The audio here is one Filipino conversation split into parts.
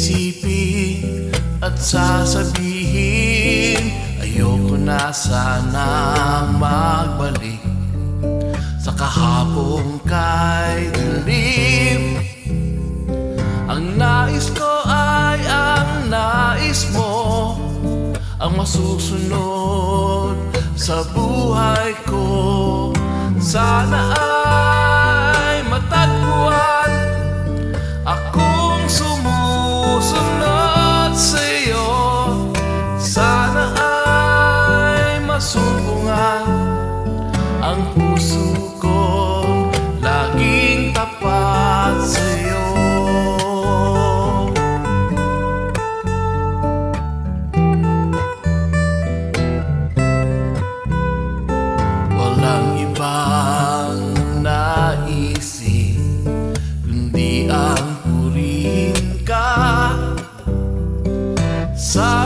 Iisipin at sasabihin Ayoko na sana magbalik Sa kahapong kay dilim Ang nais ko ay ang nais mo Ang masusunod sa buhay ko. Sana ay Ang puso ko Laging tapat sa'yo. Walang ibang naisip Kundi ang purihin ka. Sa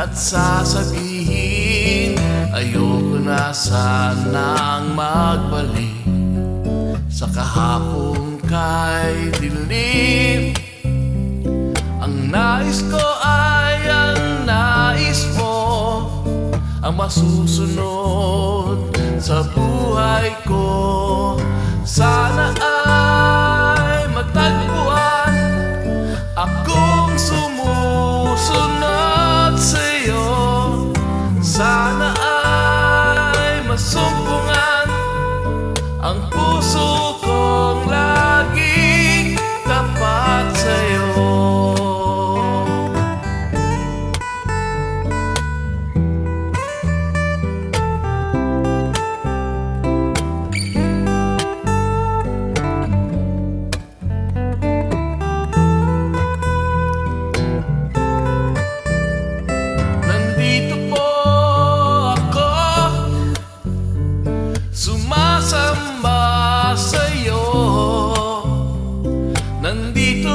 at sasabihin Ayoko na sanang magbalik. Sa kahapong kay dilim ang nais ko ay ang nais mo Ang masusunod sa buhay ko. Sana ay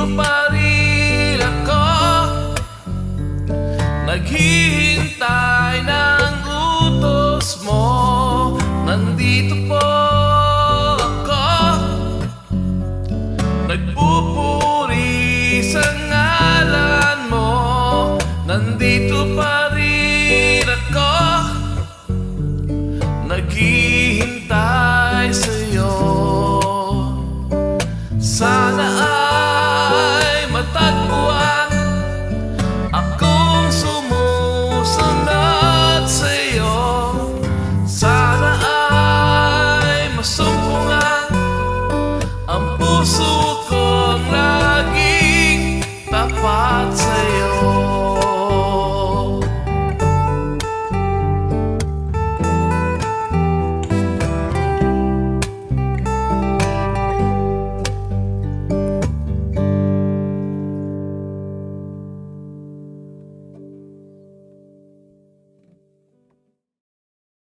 Rin ako. Naghihintay ng utos mo. Nandito po ako. Nagpupuri sa ngalan mo. Nandito